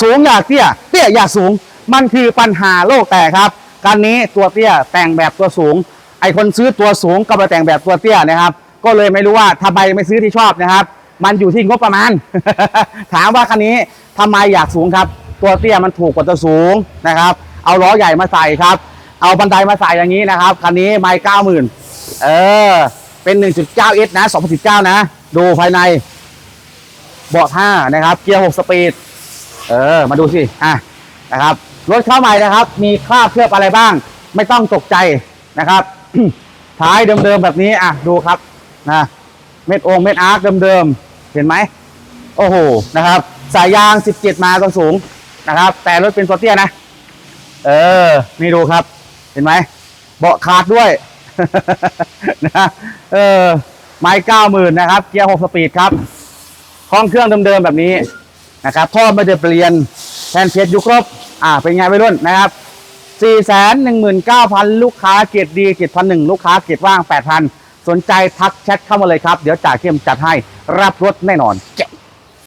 สูงอยากเตี้ย เตี้ยอยากสูง มันคือปัญหาโลกแต่ครับการนี้ตัวเตี้ยแต่งแบบตัวสูง ไอคนซื้อตัวสูงก็มาแต่งแบบตัวเตี้ยนะครับ ก็เลยไม่รู้ว่าทำไมไม่ซื้อที่ชอบนะครับ มันอยู่ที่งบประมาณ ถามว่าคันนี้ทำไมอยากสูงครับ ตัวเตี้ยมันถูกกว่าตัวสูงนะครับ เอาล้อใหญ่มาใส่ครับ เอาบันไดมาใส่อย่างนี้นะครับคันนี้ไม่เก้าหมื่นเออ เป็น 1.9 S นะ 2019 นะ ดูภายใน เบาะผ้านะครับ เกียร์ 6 สปีด เออ มาดูสิอะนะครับ รถเข้าใหม่นะครับ มีคราบเคลือบอะไรบ้าง ไม่ต้องตกใจนะครับ ท้ายเดิมๆแบบนี้อะดูครับนะเม็ดองเม็ดอาร์คเดิมๆเห็นไหมโอ้โหนะครับ สายยาง 17 มาตัวสูงนะครับ แต่รถเป็นตัวเตี้ยนะ เออ นี่ดูครับ เห็นไหมเบาะขาดด้วยนะเออไม้เก้าหมื่นนะครับ เกียร์หกสปีดครับห้องเครื่องเดิมๆแบบนี้ นะครับท่อไม่ได้เปลี่ยนแทนเพชรยุครบอ่าเป็นไงไปรุ่นนะครับ4 1 9 0 0 0 ลูกค้าเกียรติดีเกียรติพันหนึ่งลูกค้าเกียรติว่าง 8,000 สนใจทักแชทเข้ามาเลยครับ เดี๋ยวจ่าเข้มจัดให้รับรถแน่นอนเจ๊